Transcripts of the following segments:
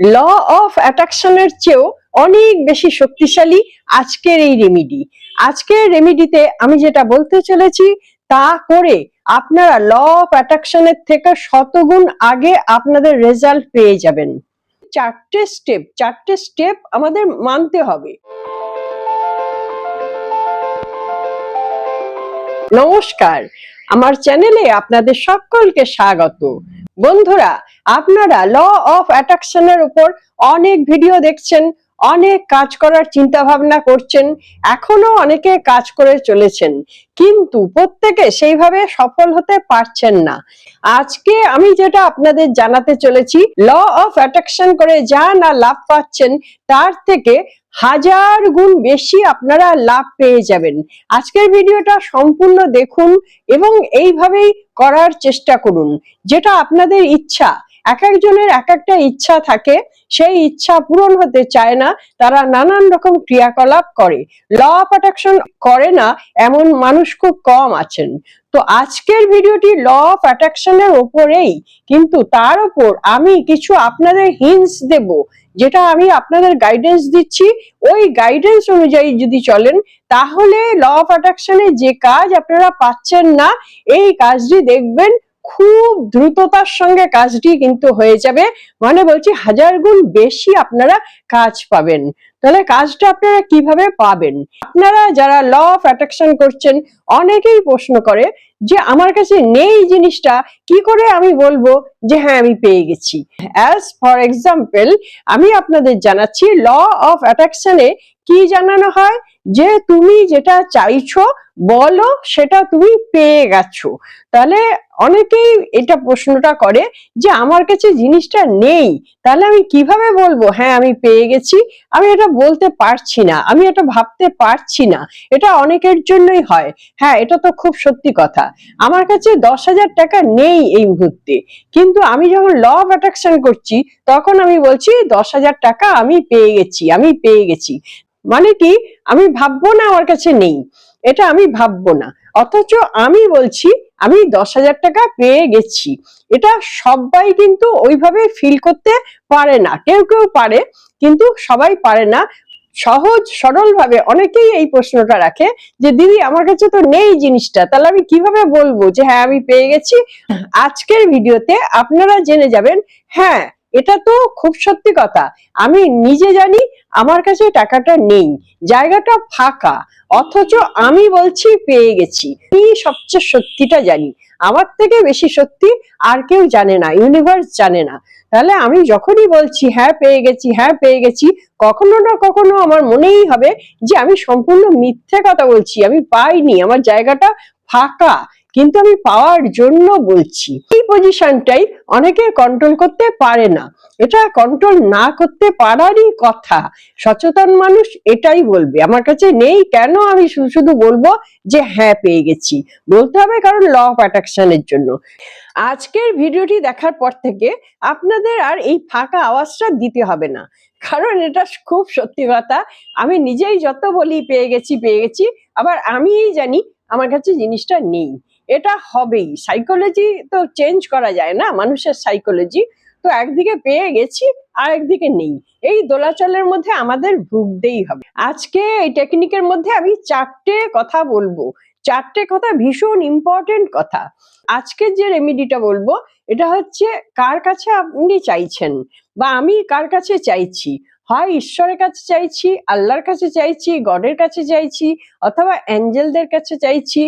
Law of অ্যাট্রাকশনের চেয়েও অনেক বেশি শক্তিশালী আজকের এই রেমিডি আজকের রেমিডিতে আমি যেটা বলতে চলেছি, তা করে আপনারা ল অফ অ্যাট্রাকশনের থেকে শতগুণ আগে আপনাদের রেজাল্ট পেয়ে যাবেন। চারটে স্টেপ চারটে স্টেপ আমাদের মানতে হবে। নমস্কার, আমার চ্যানেলে আপনাদের সকলকে স্বাগত। বন্ধুরা, আপনারা ল অফ অ্যাট্রাকশনের উপর অনেক ভিডিও দেখছেন, অনেক কাজ করার চিন্তা ভাবনা করছেন, এখনও অনেকে কাজ করে চলেছেন, কিন্তু প্রত্যেকে সেইভাবে সফল হতে পারছেন না। আজকে আমি যেটা আপনাদের জানাতে চলেছি ল অফ অ্যাট্রাকশন করে যা না লাভ পাচ্ছেন, তার থেকে হাজার গুণ বেশি আপনারা লাভ পেয়ে যাবেন। আজকের ভিডিওটা সম্পূর্ণ দেখুন এবং এইভাবেই করার চেষ্টা করুন, যেটা আপনাদের ইচ্ছা। এক একজনের এক একটা ইচ্ছা থাকে, সেই ইচ্ছা পূরণ হতে চায় না, তারা নানান রকম ক্রিয়াকলাপ করে। ল অফ অ্যাট্রাকশন করে না, এমন মানুষ খুব কম আছেন। তো আজকের ভিডিওটি ল অফ অ্যাট্রাকশনের ওপরেই, কিন্তু তার উপর আমি কিছু আপনাদের হিন্টস দেব। যেটা আমি আপনাদের গাইডেন্স দিচ্ছি, ওই গাইডেন্স অনুযায়ী যদি চলেন, তাহলে ল অফ অ্যাট্রাকশনে যে কাজ আপনারা পাচ্ছেন না, এই কাজটি দেখবেন খুব দ্রুততার সঙ্গে কাজটি কিন্তু হয়ে যাবে। মানে বলছি হাজার গুণ বেশি আপনারা কাজ পাবেন। তাহলে কাজটা আপনারা কীভাবে পাবেন? আপনারা যারা ল অফ অ্যাট্রাকশন করছেন, অনেকেই প্রশ্ন করে যে আমার কাছে নেই জিনিসটা, কি করে আমি বলব যে হ্যাঁ আমি পেয়ে গেছি? অ্যাজ ফর এক্সাম্পল আমি আপনাদের জানাচ্ছি ল অফ অ্যাট্রাকশনে কি জানানো হয়? যে তুমি যেটা চাইছো, বলো, সেটা তুমি পেয়ে গেছো। তাহলে অনেকেই এটা প্রশ্নটা করে যে, আমার কাছে জিনিসটা নেই। তাহলে আমি কীভাবে বলব হ্যাঁ আমি পেয়ে গেছি? আমি এটা বলতে পারছি না। আমি এটা ভাবতে পারছি না। এটা অনেকের জন্যই হয়। হ্যাঁ এটা তো খুব সত্যি কথা। আমার কাছে দশ হাজার টাকা নেই এই মুহূর্তে। কিন্তু আমি যখন ল অফ অ্যাট্রাকশন করছি, তখন আমি বলছি, দশ হাজার টাকা আমি পেয়ে গেছি, আমি পেয়ে গেছি। মানে কি? আমি ভাববো না আমার কাছে নেই। এটা আমি ভাববো না। অথচ আমি বলছি, আমি দশ হাজার টাকা পেয়ে গেছি। এটা সবাই কিন্তু ওইভাবে ফিল করতে পারে না। কেউ কেউ পারে, কিন্তু সবাই পারে না। সহজ সরল ভাবে অনেকেই এই প্রশ্নটা রাখে যে, দিদি, আমার কাছে তো নেই জিনিসটা। তাহলে আমি কীভাবে বলব যে হ্যাঁ আমি পেয়ে গেছি? আজকের ভিডিওতে আপনারা জেনে যাবেন হ্যাঁ এটা তো খুব সত্যি কথা। আমি নিজে জানি আমার কাছে টাকাটা নেই, জায়গাটা ফাঁকা, অথচ আমি বলছি পেয়ে গেছি। আমি সবচেয়ে সত্যিটা জানি, আমার থেকে বেশি সত্যি আর কেউ জানে না ইউনিভার্স জানে না। তাহলে আমি যখনই বলছি হ্যাঁ পেয়ে গেছি হ্যাঁ পেয়ে গেছি, কখনো না কখনো আমার মনেই হবে যে আমি সম্পূর্ণ মিথ্যে কথা বলছি, আমি পাইনি, আমার জায়গাটা ফাঁকা। কিন্তু আমি পাওয়ার জন্য বলছি, এই পজিশনটাই অনেকে কন্ট্রোল করতে পারে না। এটা কন্ট্রোল না করতে পারারই কথা। সচেতন মানুষ এটাই বলবে। আমার কাছে নেই, কেন আমি শুধু বলব যে হ্যাঁ পেয়ে গেছি। বলতে হবে কারণ ল অফ অ্যাট্রাকশনের জন্য। আজকের ভিডিওটি দেখার পর থেকে আপনাদের আর এই ফাঁকা আওয়াজটা দিতে হবে না। কারণ এটা খুব সত্যি কথা। আমি নিজেই যত বলি, পেয়ে গেছি পেয়ে গেছি, আবার আমিই জানি আমার কাছে জিনিসটা নেই। এটা হবেই। সাইকোলজি তো চেঞ্জ করা যায় না, মানুষের সাইকোলজি তো একদিকে পেয়ে গেছি আর একদিকে নেই। এই দোলাচলের মধ্যে আমাদের ভুগতেই হবে। আজকে এই টেকনিকের মধ্যে আমি চারটে কথা বলব। চারটে কথা ভীষণ ইম্পর্টেন্ট কথা। আজকের যে রেমিডিটা বলব, এটা হচ্ছে কার কাছে আপনি চাইছেন বা আমি কার কাছে চাইছি? হয় ঈশ্বরের কাছে চাইছি, আল্লাহর কাছে চাইছি, গডের কাছে চাইছি, অথবা অ্যাঞ্জেলদের কাছে চাইছি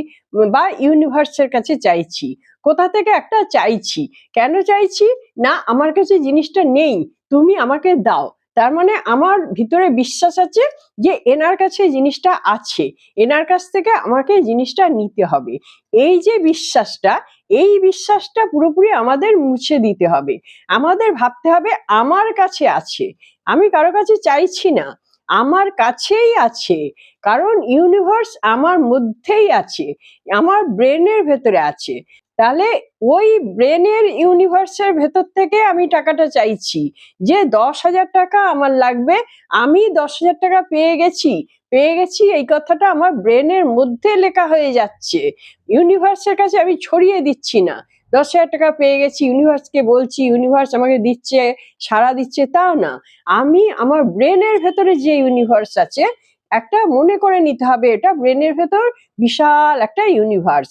বা ইউনিভার্সের কাছে চাইছি। কোথা থেকে একটা চাইছি? কেন চাইছি? না, আমার কাছে জিনিসটা নেই, তুমি আমাকে দাও। তার মানে আমার ভিতরে বিশ্বাস আছে যে এনার কাছে জিনিসটা আছে, এনার কাছ থেকে আমাকে জিনিসটা নিতে হবে। এই যে বিশ্বাসটা, এই বিশ্বাসটা পুরোপুরি আমাদের মুছে দিতে হবে। আমাদের ভাবতে হবে আমার কাছে আছে। আমি কারও কাছে চাইছি না। আমার কাছেই আছে। কারণ ইউনিভার্স আমার মধ্যেই আছে। আমার ব্রেনের ভেতরে আছে। তাহলে ওই ব্রেনের ইউনিভার্সের ভেতর থেকে আমি টাকাটা চাইছি। যে দশ হাজার টাকা আমার লাগবে, আমি দশ হাজার টাকা পেয়ে গেছি। পেয়ে গেছি, এই কথাটা আমার ব্রেনের মধ্যে লেখা হয়ে যাচ্ছে। ইউনিভার্সের কাছে আমি ছড়িয়ে দিচ্ছি না। দশ হাজার টাকা পেয়ে গেছি ইউনিভার্সকে বলছি ইউনিভার্স আমাকে দিচ্ছে সারা দিচ্ছে তা না। আমি আমার ব্রেনের ভেতরে যে ইউনিভার্স আছে, একটা মনে করে নিতে হবে, এটা ব্রেনের ভেতর বিশাল একটা ইউনিভার্স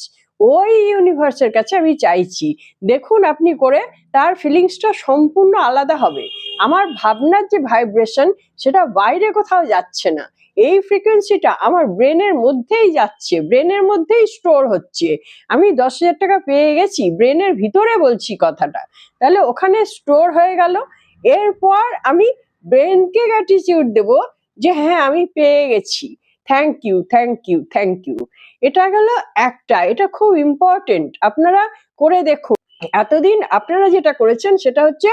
ওই ইউনিভার্সের কাছে আমি চাইছি। দেখুন আপনি করে তার ফিলিংসটা সম্পূর্ণ আলাদা হবে। আমার ভাবনার যে ভাইব্রেশন সেটা বাইরে কোথাও যাচ্ছে না। এই ফ্রিকোয়েন্সিটা আমার ব্রেনের মধ্যেই যাচ্ছে ব্রেনের মধ্যেই স্টোর হচ্ছে। আমি দশ হাজার টাকা পেয়ে গেছি ব্রেনের ভিতরে বলছি কথাটা। তাহলে ওখানে স্টোর হয়ে গেল। এরপর আমি ব্রেনকে গ্র্যাটিটিউড দেব যে হ্যাঁ আমি পেয়ে গেছি। Thank you thank you thank you এটা গেল একটা, এটা খুব ইম্পর্টেন্ট আপনারা করে দেখুন। এতদিন আপনারা যেটা করেছেন সেটা হচ্ছে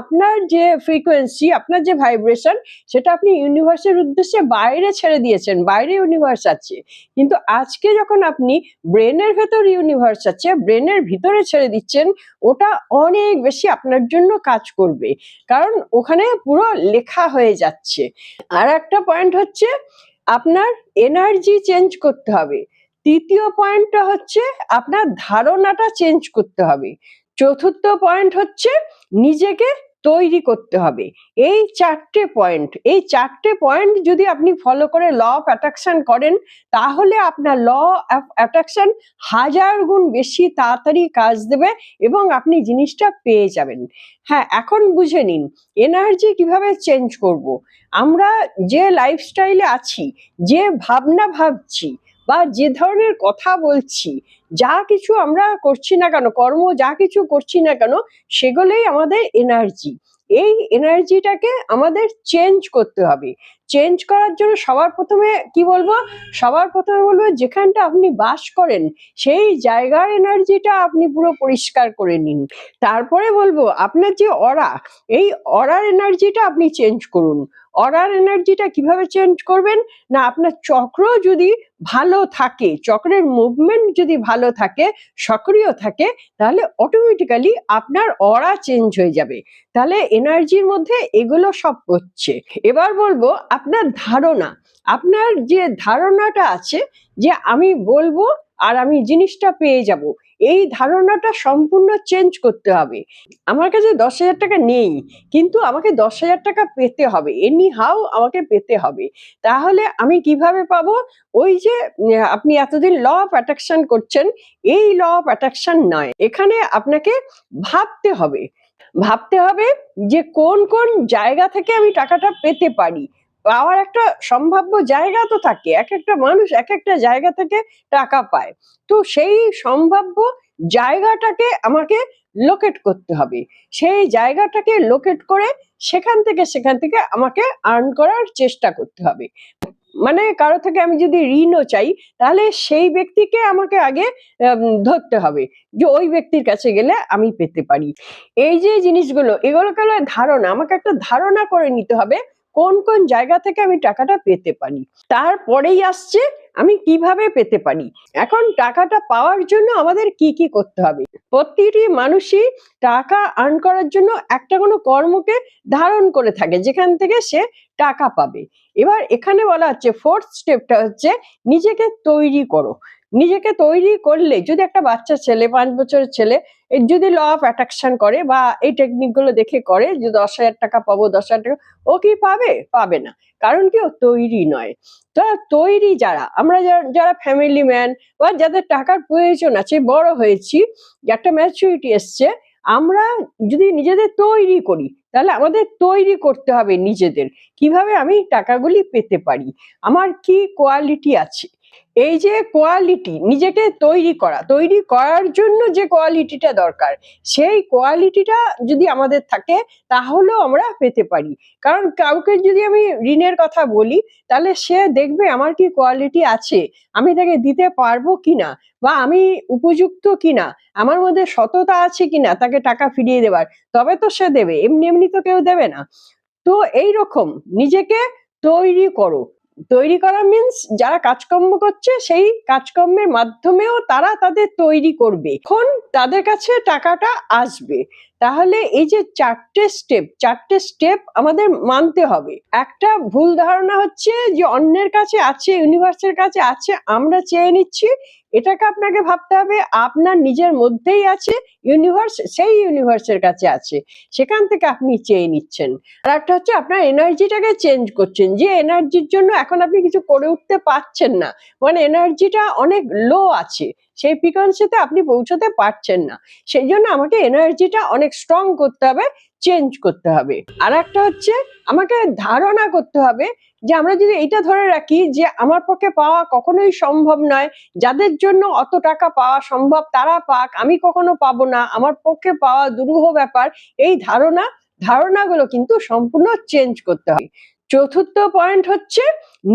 আপনার যে ফ্রিকোয়েন্সি আপনার যে ভাইব্রেশন সেটা আপনি ইউনিভার্সের উদ্দেশ্যে বাইরে ছেড়ে দিয়েছেন, বাইরে ইউনিভার্স আছে। কিন্তু আজকে যখন আপনি ব্রেনের ভেতর ইউনিভার্স আছে ব্রেনের ভিতরে ছেড়ে দিচ্ছেন, ওটা অনেক বেশি আপনার জন্য কাজ করবে। কারণ ওখানে পুরো লেখা হয়ে যাচ্ছে। আর একটা পয়েন্ট হচ্ছে আপনার এনার্জি চেঞ্জ করতে হবে। তৃতীয় পয়েন্টটা হচ্ছে আপনার ধারণাটা চেঞ্জ করতে হবে। চতুর্থ পয়েন্ট হচ্ছে নিজেকে তৈরি করতে হবে এই চারটে পয়েন্ট এই চারটে পয়েন্ট যদি আপনি ফলো করে ল অফ অ্যাট্রাকশন করেন, তাহলে আপনার ল অফ অ্যাট্রাকশন হাজার গুণ বেশি তাড়াতাড়ি কাজ দেবে এবং আপনি জিনিসটা পেয়ে যাবেন হ্যাঁ এখন বুঝে নিন এনার্জি কীভাবে চেঞ্জ করব। আমরা যে লাইফস্টাইলে আছি, যে ভাবনা ভাবছি বা যে ধরনের কথা বলছি, যা কিছু আমরা করছি না কেন, কর্ম যা কিছু করছি না কেন, সেগুলোই আমাদের এনার্জি এই এনার্জিটাকে আমাদের চেঞ্জ করতে হবে। চেঞ্জ করার জন্য সবার প্রথমে কি বলব? সবার প্রথমে বলব যেখানটা আপনি বাস করেন, সেই জায়গার এনার্জিটা আপনি পুরো পরিষ্কার করে নিন। তারপরে বলব আপনার যে অরা এই অরার এনার্জিটা আপনি চেঞ্জ করুন। অরার এনার্জিটা কীভাবে চেঞ্জ করবেন? না, আপনার চক্র যদি ভালো থাকে, চক্রের মুভমেন্ট যদি ভালো থাকে, সক্রিয় থাকে, তাহলে অটোমেটিক্যালি আপনার অরা চেঞ্জ হয়ে যাবে। তাহলে এনার্জির মধ্যে এগুলো সব হচ্ছে। এবার বলব আপনার ধারণা। আপনার যে ধারণাটা আছে, যে আমি বলব আর আমি জিনিসটা পেয়ে যাব। এই ধারণাটা সম্পূর্ণ চেঞ্জ করতে হবে। আমার কাছে দশ হাজার টাকা নেই, কিন্তু আমাকে দশ হাজার টাকা পেতে হবে। এনি হাও আমাকে পেতে হবে। তাহলে আমি কীভাবে পাবো? ওই যে আপনি এতদিন ল অফ অ্যাট্রাকশন করছেন, এই ল অফ অ্যাট্রাকশন নয়। এখানে আপনাকে ভাবতে হবে। ভাবতে হবে যে কোন কোন জায়গা থেকে আমি টাকাটা পেতে পারি। পাওয়ার একটা সম্ভাব্য জায়গা তো থাকে। এক একটা মানুষ এক একটা জায়গা থেকে টাকা পায়। তো সেই সম্ভাব্য জায়গাটাকে আমাকে লোকেট করতে হবে। সেই জায়গাটাকে লোকেট করে সেখান থেকে সেখান থেকে আমাকে আর্ন করার চেষ্টা করতে হবে। মানে কারও থেকে আমি যদি ঋণও চাই, তাহলে সেই ব্যক্তিকে আমাকে আগে ধরতে হবে যে ওই ব্যক্তির কাছে গেলে আমি পেতে পারি। এই যে জিনিসগুলো, এগুলোকে হলো ধারণা। আমাকে একটা ধারণা করে নিতে হবে কোন কোন জায়গা থেকে আমি টাকাটা পেতে পারি? তারপরেই আসছে, আমি কীভাবে পেতে পারি? এখন টাকাটা পাওয়ার জন্য আমাদের কি কি করতে হবে? প্রতিটি মানুষই টাকা আর্ন করার জন্য একটা কোনো কর্মকে ধারণ করে থাকে, যেখান থেকে সে টাকা পাবে। এবার এখানে বলা হচ্ছে ফোর্থ স্টেপটা হচ্ছে, নিজেকে তৈরি করো। নিজেকে তৈরি করলে, যদি একটা বাচ্চা ছেলে, পাঁচ বছরের ছেলে যদি ল অফ অ্যাট্রাকশন করে বা এই টেকনিকগুলো দেখে করে যে দশ হাজার টাকা পাবো, দশ হাজার টাকা, ও কি পাবে? পাবে না। কারণ কি? ও তৈরি নয়। তো তৈরি যারা, আমরা যারা ফ্যামিলি ম্যান বা যাদের টাকার প্রয়োজন আছে, বড় হয়েছি একটা ম্যাচুরিটি এসছে, আমরা যদি নিজেদের তৈরি করি, তাহলে আমাদের তৈরি করতে হবে নিজেদের। কীভাবে আমি টাকাগুলি পেতে পারি? আমার কি কোয়ালিটি আছে? এই যে কোয়ালিটি নিজেকে তৈরি করা, তৈরি করার জন্য যে কোয়ালিটিটা দরকার, সেই কোয়ালিটিটা যদি আমাদের থাকে, তাহলেও আমরা পেতে পারি। কারণ কাউকে যদি আমি ঋণের কথা বলি, তাহলে সে দেখবে আমার কি কোয়ালিটি আছে, আমি তাকে দিতে পারব কিনা, বা আমি উপযুক্ত কিনা, আমার মধ্যে সততা আছে কিনা, তাকে টাকা ফিরিয়ে দেওয়ার তবে তো সে দেবে, এমনি এমনি তো কেউ দেবে না। তো এই রকম নিজেকে তৈরি করো তৈরি করা মিন্স যারা কাজকর্ম করছে, সেই কাজকর্মের মাধ্যমেও তারা তাদের তৈরি করবে। এখন তাদের কাছে টাকাটা আসবে। তাহলে এই যে চারটে স্টেপ চারটে স্টেপ আমাদের মানতে হবে। একটা ভুল ধারণা হচ্ছে যে অন্যের কাছে আছে ইউনিভার্সের কাছে আছে, আমরা চেয়ে নিচ্ছি, এটাকে আপনাকে ভাবতে হবে, আপনার নিজের মধ্যেই আছে ইউনিভার্স সেই ইউনিভার্সের কাছে আছে, সেখান থেকে আপনি চেয়ে নিচ্ছেন। আর একটা হচ্ছে আপনার এনার্জিটাকে চেঞ্জ করছেন, যে এনার্জির জন্য এখন আপনি কিছু করে উঠতে পারছেন না মানে এনার্জিটা অনেক লো আছে। সেই ফ্রিকোয়েন্সিতে আপনি পৌঁছতে পারছেন না। সেই জন্য আমাকে এনার্জিটা অনেক স্ট্রং করতে হবে চেঞ্জ করতে হবে। আর একটা হচ্ছে, আমাকে ধারণা করতে হবে যে আমরা যদি এটা ধরে রাখি যে আমার পক্ষে পাওয়া কখনোই সম্ভব নয়, যাদের জন্য অত টাকা পাওয়া সম্ভব তারা পাক, আমি কখনো পাবো না, আমার পক্ষে পাওয়া দুরূহ ব্যাপার, এই ধারণা, ধারণাগুলো কিন্তু সম্পূর্ণ চেঞ্জ করতে হবে। চতুর্থ পয়েন্ট হচ্ছে,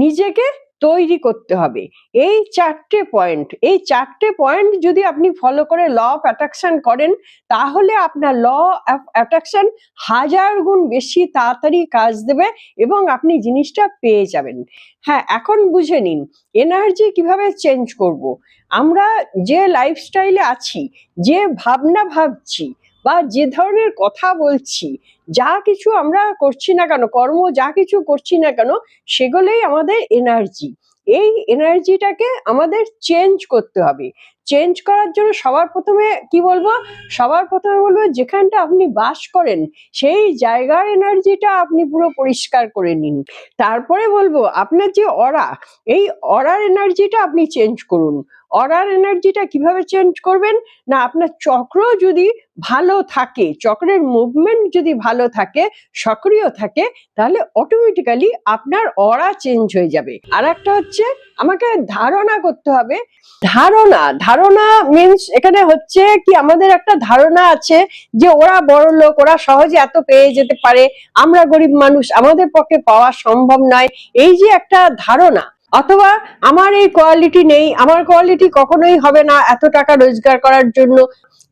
নিজেকে তৈরি করতে হবে এই চারটে পয়েন্ট এই চারটে পয়েন্ট যদি আপনি ফলো করে ল অফ অ্যাট্রাকশন করেন, তাহলে আপনার ল অফ অ্যাট্রাকশন হাজার গুণ বেশি তাড়াতাড়ি কাজ দেবে এবং আপনি জিনিসটা পেয়ে যাবেন হ্যাঁ এখন বুঝে নিন এনার্জি কীভাবে চেঞ্জ করব। আমরা যে লাইফস্টাইলে আছি, যে ভাবনা ভাবছি বা যে ধরনের কথা বলছি, যা কিছু আমরা করছি না কেন, কর্ম যা কিছু করছি না কেন, সেগুলোই আমাদের এনার্জি এই এনার্জিটাকে আমাদের চেঞ্জ করতে হবে। চেঞ্জ করার জন্য সবার প্রথমে কি বলব? সবার প্রথমে বলব যেখানটা আপনি বাস করেন, সেই জায়গার এনার্জিটা আপনি পুরো পরিষ্কার করে নিন। তারপরে বলব আপনার যে অরা এই অরার এনার্জিটা আপনি চেঞ্জ করুন। অরার এনার্জিটা কীভাবে চেঞ্জ করবেন? না, আপনার চক্র যদি ভালো থাকে, চক্রের মুভমেন্ট যদি ভালো থাকে, সক্রিয় থাকে, তাহলে অটোমেটিক্যালি আপনার অরা চেঞ্জ হয়ে যাবে। আর একটা হচ্ছে, আমাকে ধারণা করতে হবে। ধারণা ধারণা মিন্স এখানে হচ্ছে কি, আমাদের একটা ধারণা আছে যে ওরা বড় লোক, ওরা সহজে এত পেয়ে যেতে পারে, আমরা গরিব মানুষ, আমাদের পক্ষে পাওয়া সম্ভব নয়। এই যে একটা ধারণা অথবা আমার এই কোয়ালিটি নেই, আমার কোয়ালিটি কখনোই হবে না এত টাকা রোজগার করার জন্য।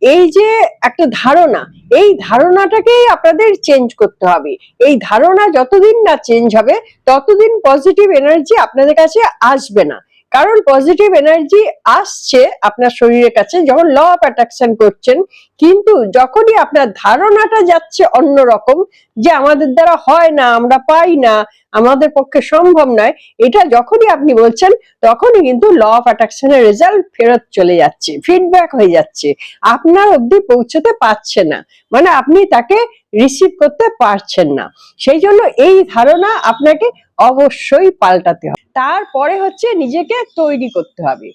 এই যে একটা ধারণা, এই ধারণাটাকেই আপনাদের চেঞ্জ করতে হবে। এই ধারণা যতদিন না চেঞ্জ হবে, ততদিন পজিটিভ এনার্জি আপনাদের কাছে আসবে না। কারণ পজিটিভ এনার্জি আসছে আপনার শরীরের কাছে যখন ল অফ অ্যাট্রাকশন করছেন, কিন্তু যখনই আপনার ধারণাটা যাচ্ছে অন্যরকম যে আমাদের দ্বারা হয় না, আমরা পাই না, আমাদের পক্ষে সম্ভব নয়, এটা যখনই আপনি বলছেন, তখনই কিন্তু ল অফ অ্যাট্রাকশনের রেজাল্ট ফেরত চলে যাচ্ছে ফিডব্যাক হয়ে যাচ্ছে। আপনার অবধি পৌঁছতে পারছে না মানে আপনি তাকে রিসিভ করতে পারছেন না। সেই জন্য এই ধারণা আপনাকে অবশ্যই পাল্টাতে হবে। তারপরে হচ্ছে নিজেকে তৈরি করতে হবে।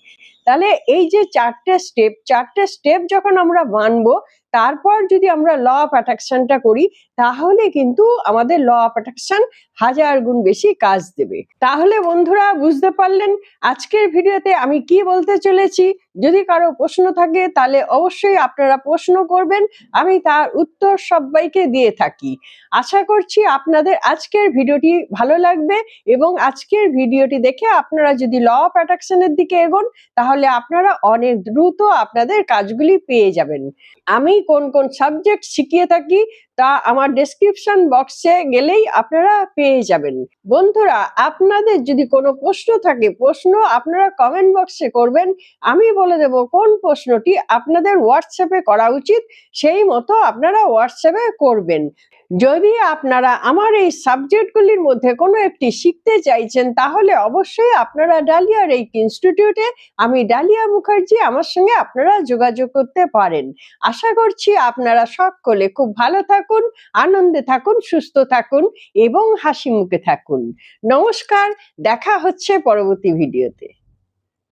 তাহলে এই যে চারটে স্টেপ চারটে স্টেপ যখন আমরা মানবো, তারপর যদি আমরা ল অফ অ্যাট্রাকশনটা করি, তাহলে কিন্তু আমাদের ল অফ অ্যাট্রাকশন হাজার গুণ বেশি কাজ দেবে। তাহলে বন্ধুরা বুঝতে পারলেন আজকের ভিডিওতে আমি কি বলতে চলেছি। যদি কারও প্রশ্ন থাকে তাহলে অবশ্যই আপনারা প্রশ্ন করবেন, আমি তার উত্তর সবাইকে দিয়ে থাকি। আশা করছি আপনাদের আজকের ভিডিওটি ভালো লাগবে এবং আজকের ভিডিওটি দেখে আপনারা যদি ল অফ অ্যাট্রাকশনের দিকে এগোন, তাহলে আপনারা অনেক দ্রুত আপনাদের কাজগুলি পেয়ে যাবেন। আমি কোন কোন সাবজেক্ট শিখিয়ে থাকি তা আমার ডেসক্রিপশন বক্সে গেলেই আপনারা পেয়ে যাবেন। বন্ধুরা, আপনাদের যদি কোনো প্রশ্ন থাকে, প্রশ্ন আপনারা কমেন্ট বক্সে করবেন। আমি বলে দেব কোন প্রশ্নটি আপনাদের হোয়াটসঅ্যাপে করা উচিত, সেই মতো আপনারা হোয়াটসঅ্যাপে করবেন। যদি আপনারা আমার এই সাবজেক্টগুলির মধ্যে কোনো একটি শিখতে চাইছেন, তাহলে অবশ্যই আপনারা ডালিয়া রেক ইনস্টিটিউটে আমি ডালিয়া মুখার্জি আমার সঙ্গে আপনারা যোগাযোগ করতে পারেন। আশা করছি আপনারা সকলে খুব ভালো থাকুন, আনন্দে থাকুন, সুস্থ থাকুন এবং হাসি মুখে থাকুন। নমস্কার, দেখা হচ্ছে পরবর্তী ভিডিওতে।